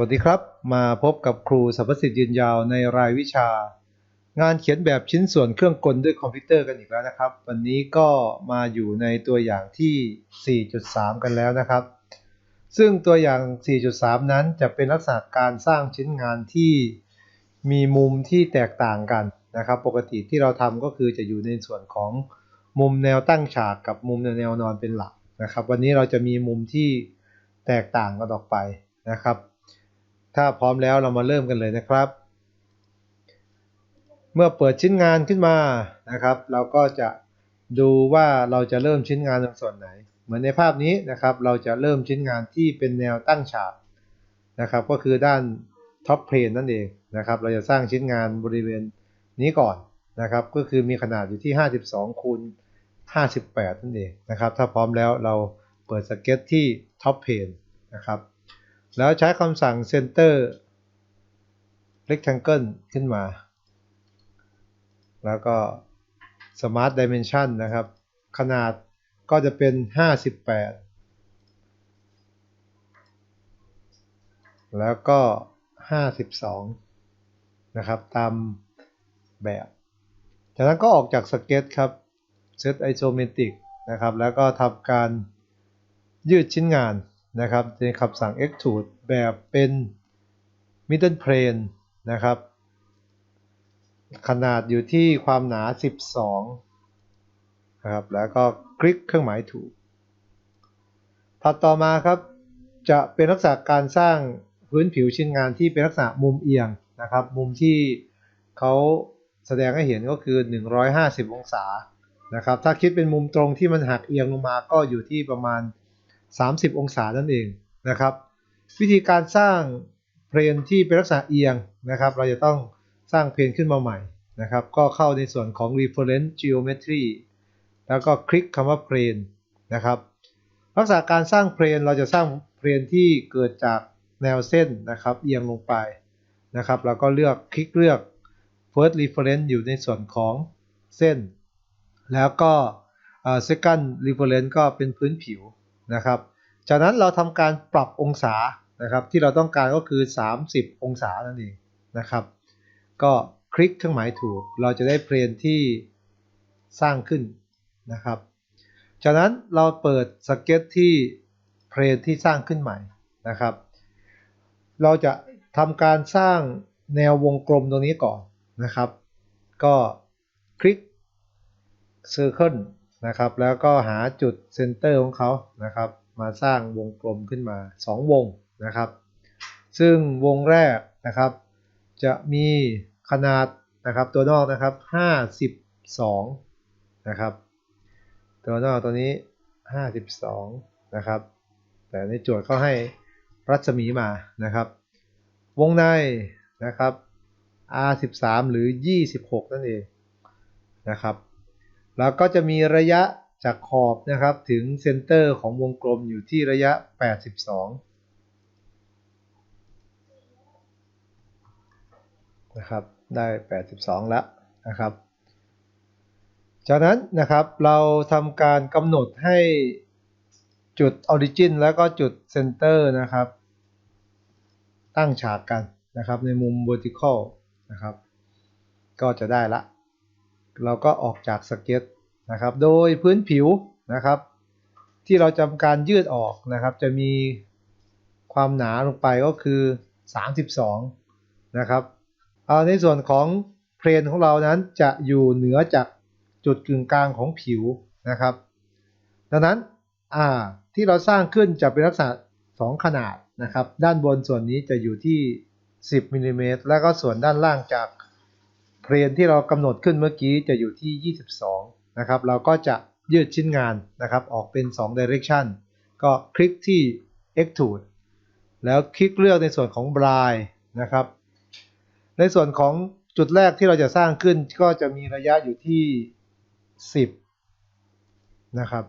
วัสดีครับ มาพบกับครูสรรพสิทธิ์ยืนยาวในรายวิชา งานเขียนแบบชิ้นส่วนเครื่องกลด้วยคอมพิวเตอร์กันอีกแล้วนะครับ วันนี้ก็มาอยู่ในตัวอย่างที่ 4.3 กันแล้วนะครับ ซึ่งตัวอย่าง 4.3 นั้นจะเป็นลักษณะการสร้างชิ้นงานที่มีมุมที่แตกต่างกันนะครับ ปกติที่เราทำก็คือจะอยู่ในส่วนของมุมแนวตั้งฉากกับมุมแนวแนวนอนเป็นหลักนะครับ วันนี้เราจะมีมุมที่แตกต่างกันออกไปนะครับ ถ้าพร้อมแล้วเรามาเริ่มกันเลยนะครับ เมื่อเปิดชิ้นงานขึ้นมานะครับ เราก็จะดูว่าเราจะเริ่มชิ้นงานตรงส่วนไหน เหมือนในภาพนี้นะครับ เราจะเริ่มชิ้นงานที่เป็นแนวตั้งฉากนะครับ ก็คือด้านท็อปเพลนนั่นเองนะครับ เราจะสร้างชิ้นงานบริเวณนี้ก่อนนะครับ ก็คือมีขนาดอยู่ที่ 52คูณ58 นั่นเองนะครับ ถ้าพร้อมแล้วเราเปิดสเก็ตที่ท็อปเพนนะครับ แล้วใช้คำสั่ง center rectangle ขึ้นมา แล้วก็ smart dimension นะครับ ขนาดก็จะเป็น 58 แล้วก็ 52 นะครับ ตามแบบจากนั้นก็ออกจากสเก็ตครับ set isometric นะครับ แล้วก็ทำการยืดชิ้นงาน นะครับในคำสั่ง extrude แบบเป็น middle plane นะครับ ขนาดอยู่ที่ความหนา 12 นะครับ แล้วก็คลิกเครื่องหมายถูก ถัดต่อมาครับ จะเป็นลักษณะการสร้างพื้นผิวชิ้นงานที่เป็นลักษณะมุมเอียงนะครับ มุมที่เขาแสดงให้เห็นก็คือ 150 องศานะครับ ถ้าคิดเป็นมุมตรงที่มันหักเอียงลงมาก็อยู่ที่ประมาณ 30 องศานั่นเองนะครับ วิธีการสร้างเพลนที่เป็นลักษณะเอียงนะครับ เราจะต้องสร้างเพลนขึ้นมาใหม่นะครับ ก็เข้าในส่วนของ reference geometry แล้วก็คลิกคำว่าเพลนนะครับลักษณะการสร้างเพลนเราจะสร้างเพลนที่เกิดจากแนวเส้นนะครับ เอียงลงไปนะครับแล้วก็เลือกคลิกเลือก first reference อยู่ในส่วนของเส้น แล้วก็ second reference ก็เป็นพื้นผิว นะครับ จากนั้นเราทำการปรับองศานะครับ ที่เราต้องการก็คือ 30 องศานั่นเองนะครับ ก็คลิกเครื่องหมายถูก เราจะได้เพลนที่สร้างขึ้นนะครับ จากนั้นเราเปิดสเก็ตที่เพลนที่สร้างขึ้นใหม่นะครับ เราจะทำการสร้างแนววงกลมตรงนี้ก่อนนะครับ ก็คลิก Circle นะครับ แล้วก็หาจุดเซนเตอร์ของเขานะครับ มาสร้างวงกลมขึ้นมา 2 วงนะครับ ซึ่งวงแรกนะครับ จะมีขนาดนะครับตัวนอกนะครับ 52 นะครับ ตัวนอกตัวนี้ 52 นะครับ แต่ในโจทย์เขาให้รัศมีมานะครับ วงในนะครับ R13 หรือ 26 นั่นเองนะครับ แล้วก็จะมีระยะจากขอบนะครับถึงเซนเตอร์ของวงกลมอยู่ที่ระยะ 82 นะครับ ได้ 82 แล้วนะครับ จากนั้นนะครับเราทำการกำหนดให้จุด Origin แล้วก็จุด Center นะครับ ตั้งฉากกันนะครับในมุม vertical นะครับ ก็จะได้ละ เราก็ออกจากสเก็ตนะครับ โดยพื้นผิวนะครับ ที่เราจำการยืดออกนะครับ จะมีความหนาลงไปก็คือ 32 นะครับเอาในส่วนของเพลนของเรานั้นจะอยู่เหนือจากจุดกึ่งกลางของผิวนะครับ ดังนั้นอ่าที่เราสร้างขึ้นจะเป็นลักษณะ 2 ขนาดนะครับ ด้านบนส่วนนี้จะอยู่ที่ 10มิลลิเมตรแล้วก็ส่วนด้านล่างจาก เพลนที่เรากำหนดขึ้นเมื่อกี้จะอยู่ที่ 22 นะครับ เราก็จะยืดชิ้นงานนะครับ ออกเป็น 2 direction ก็คลิกที่ extrude แล้วคลิกเลือกในส่วนของ blind นะครับ ในส่วนของจุดแรกที่เราจะสร้างขึ้นก็จะมีระยะอยู่ที่ 10 นะครับ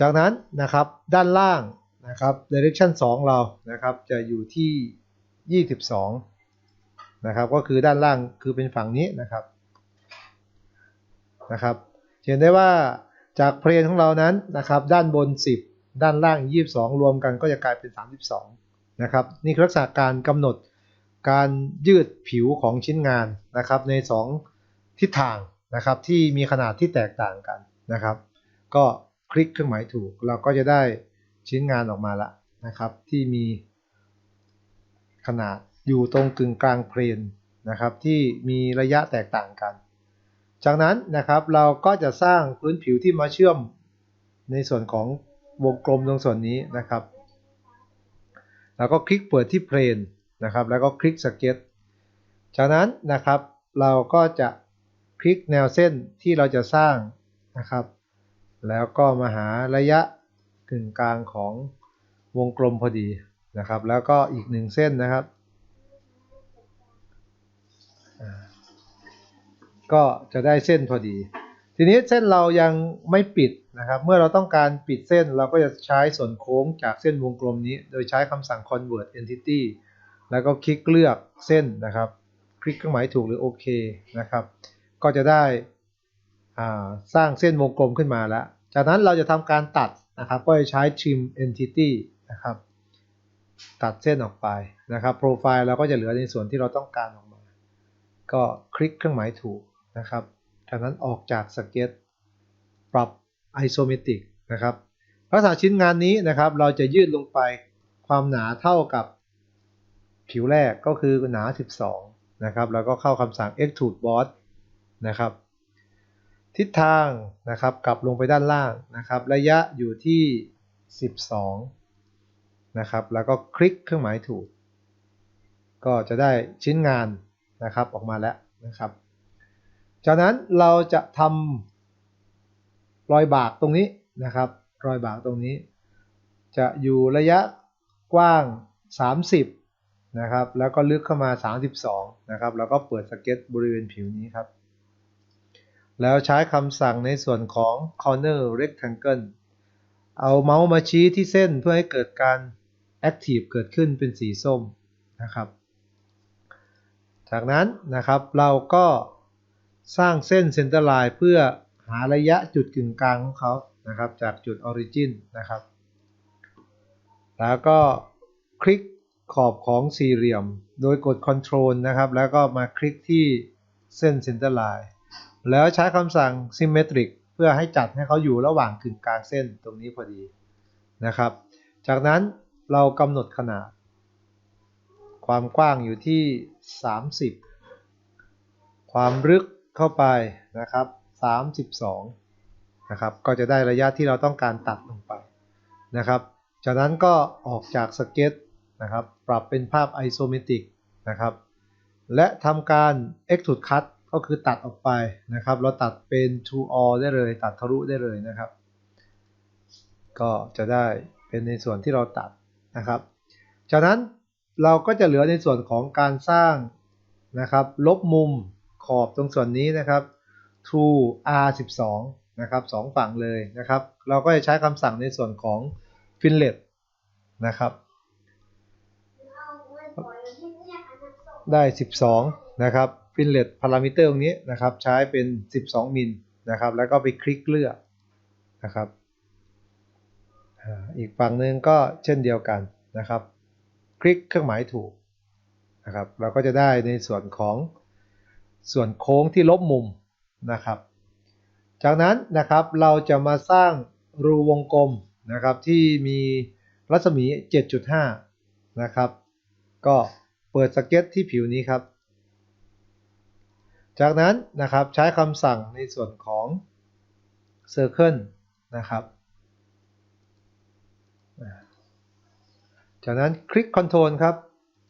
จากนั้นนะครับด้านล่างนะครับ direction 2 เรานะครับจะอยู่ที่ 22 นะครับก็คือด้านล่างคือเป็นฝั่งนี้นะครับนะครับเห็นได้ว่าจากเพลนของเรานั้นนะครับด้านบน 10 ด้านล่าง 22 รวมกันก็จะกลายเป็น 32นะครับนี่คือลักษณะการกำหนดการยืดผิวของชิ้นงานนะครับใน 2 ทิศทางนะครับที่มีขนาดที่แตกต่างกันนะครับ ก็คลิกเครื่องหมายถูกเราก็จะได้ชิ้นงานออกมาละนะครับที่มีขนาด อยู่ตรงกึ่งกลางเพลนนะครับที่มีระยะแตกต่างกัน จากนั้นนะครับเราก็จะสร้างพื้นผิวที่มาเชื่อมในส่วนของวงกลมตรงส่วนนี้นะครับ แล้วก็คลิกเปิดที่เพลนนะครับ แล้วก็คลิกสเก็ตจากนั้นนะครับเราก็จะคลิกแนวเส้นที่เราจะสร้างนะครับ แล้วก็มาหาระยะกึ่งกลางของวงกลมพอดีนะครับ แล้วก็อีกหนึ่งเส้นนะครับ ก็จะได้เส้นพอดี ทีนี้เส้นเรายังไม่ปิดนะครับ เมื่อเราต้องการปิดเส้นเราก็จะใช้ส่วนโค้งจากเส้นวงกลมนี้ โดยใช้คำสั่ง convert entity แล้วก็คลิกเลือกเส้นนะครับ คลิกเครื่องหมายถูกหรือโอเคนะครับ ก็จะได้สร้างเส้นวงกลมขึ้นมาแล้ว จากนั้นเราจะทำการตัดนะครับ ก็จะใช้ trim entity นะครับ ตัดเส้นออกไปนะครับ โปรไฟล์เราก็จะเหลือในส่วนที่เราต้องการออกมา ก็คลิกเครื่องหมายถูก นะครับจากนั้นออกจากสเก็ตปรับ isometric นะครับลักษณะชิ้นงานนี้นะครับ เราจะยืดลงไปความหนาเท่ากับผิวแรกก็คือหนา 12 นะครับ แล้วก็เข้าคำสั่ง extrude boss นะครับ ทิศทางนะครับกลับลงไปด้านล่างนะครับ ระยะอยู่ที่ 12 นะครับ แล้วก็คลิกเครื่องหมายถูก ก็จะได้ชิ้นงานนะครับออกมาแล้วนะครับ จากนั้นเราจะทำรอยบากตรงนี้นะครับ รอยบากตรงนี้ จะอยู่ระยะกว้าง 30 นะครับ แล้วก็ลึกเข้ามา 32 นะครับ แล้วก็เปิดสเก็ตบริเวณผิวนี้ครับ แล้วใช้คำสั่งในส่วนของ corner rectangle เอาเมาส์มาชี้ที่เส้นเพื่อให้เกิดการ active เกิดขึ้นเป็นสีส้มนะครับ จากนั้นนะครับเราก็ สร้างเส้นเซนเตอร์ไลน์เพื่อหาระยะจุดกึ่งกลางของเขานะครับ จากจุดออริจินนะครับ แล้วก็คลิกขอบของสี่เหลี่ยม โดยกด Ctrl นะครับ แล้วก็มาคลิกที่เส้นเซนเตอร์ไลน์แล้วใช้คำสั่ง Symmetric เพื่อให้จัดให้เขาอยู่ระหว่างกึ่งกลางเส้นตรงนี้พอดีนะครับ จากนั้นเรากำหนดขนาด ความกว้างอยู่ที่ 30 ความลึก เข้าไปนะครับ32นะครับ ก็จะได้ระยะที่เราต้องการตัดลงไปนะครับ จากนั้นก็ออกจากสเก็ตนะครับ ปรับเป็นภาพไอโซเมตริกนะครับ และทำการ extrude cut ก็คือตัดออกไปนะครับ เราตัดเป็น to all ได้เลย ตัดทะลุได้เลยนะครับ ก็จะได้เป็นในส่วนที่เราตัดนะครับ จากนั้นเราก็จะเหลือในส่วนของการสร้างนะครับ ลบมุม ขอบตรงส่วนนี้นะครับ to r12 นะครับสองฝั่งเลยนะครับ เราก็จะใช้คำสั่งในส่วนของ fillet นะครับ ได้ 12 นะครับ fillet parameter ตรงนี้นะครับ ใช้เป็น 12 มิลนะครับ แล้วก็ไปคลิกเลือกนะครับอีกฝั่งหนึ่งก็เช่นเดียวกันนะครับ คลิกเครื่องหมายถูกนะครับ เราก็จะได้ในส่วนของ ส่วนโค้งที่ลบมุมนะครับ จากนั้นนะครับเราจะมาสร้างรูวงกลมนะครับที่มีรัศมี 7.5 นะครับ ก็เปิดสเก็ตที่ผิวนี้ครับ จากนั้นนะครับใช้คำสั่งในส่วนของ Circle นะครับ จากนั้นคลิก Ctrl ครับ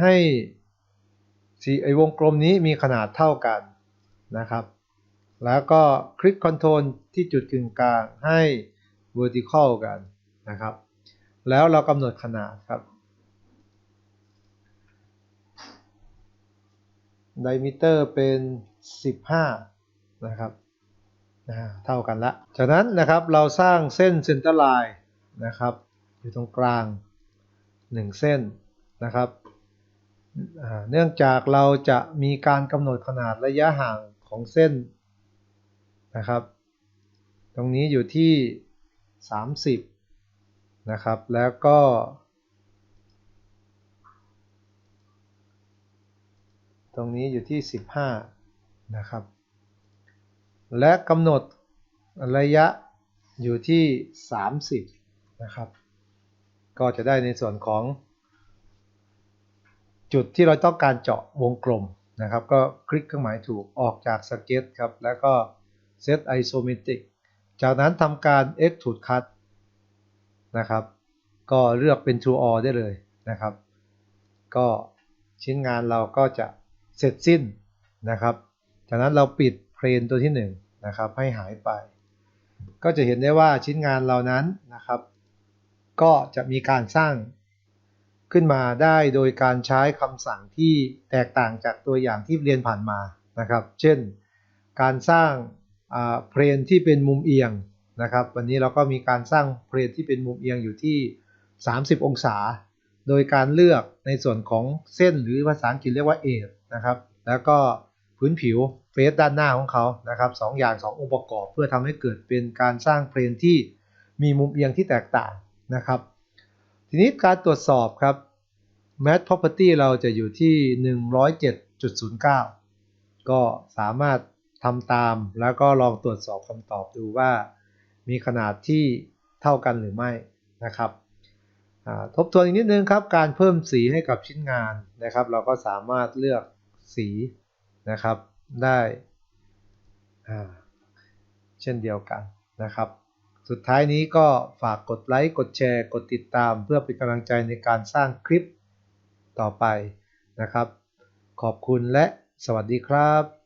ให้ สีไอวงกลมนี้มีขนาดเท่ากันนะครับ แล้วก็คลิก Ctrl ที่จุดกึ่งกลางให้ vertical กันนะครับ แล้วเรากำหนดขนาดครับ diameter เป็น 15 นะครับเท่ากันละ จากนั้นนะครับเราสร้างเส้น center line นะครับ อยู่ตรงกลาง 1 เส้นนะครับ เนื่องจากเราจะมีการกำหนดขนาดระยะห่างของเส้นนะครับ ตรงนี้อยู่ที่ 30 นะครับ แล้วก็ ตรงนี้อยู่ที่ 15 นะครับ และกำหนดระยะอยู่ที่ 30 นะครับ ก็จะได้ในส่วนของ จุดที่เราต้องการเจาะวงกลมนะครับ ก็คลิกเครื่องหมายถูกออกจากสเก็ตครับ แล้วก็ Set Isometric จากนั้นทำการ Extrude Cut นะครับ ก็เลือกเป็น True All ได้เลยนะครับ ก็ชิ้นงานเราก็จะเสร็จสิ้นนะครับ จากนั้นเราปิดเพลนตัวที่1นะครับให้หายไป ก็จะเห็นได้ว่าชิ้นงานเรานั้นนะครับ ก็จะมีการสร้าง ขึ้นมาได้โดยการใช้คำสั่งที่แตกต่างจากตัวอย่างที่เรียนผ่านมานะครับ เช่น การสร้างเพลนที่เป็นมุมเอียงนะครับ วันนี้เราก็มีการสร้างเพลนที่เป็นมุมเอียงอยู่ที่ 30 องศา โดยการเลือกในส่วนของเส้นหรือภาษาอังกฤษเรียกว่าเอทนะครับ แล้วก็พื้นผิวเฟสด้านหน้าของเขานะครับสองอย่าง 2 องค์ประกอบ เพื่อทำให้เกิดเป็นการสร้างเพลนที่มีมุมเอียงที่แตกต่างนะครับ ทีนี้การตรวจสอบครับ Mat Property เราจะอยู่ที่ 107.09 ก็สามารถทำตามแล้วก็ลองตรวจสอบคำตอบดูว่า มีขนาดที่เท่ากันหรือไม่นะครับทบทวนอีกนิดนึงครับ การเพิ่มสีให้กับชิ้นงานนะครับ เราก็สามารถเลือกสีนะครับได้เช่นเดียวกันนะครับ สุดท้ายนี้ก็ฝากกดไลค์กดแชร์ กดติดตามเพื่อเป็นกำลังใจในการสร้างคลิปต่อไปนะครับ ขอบคุณและสวัสดีครับ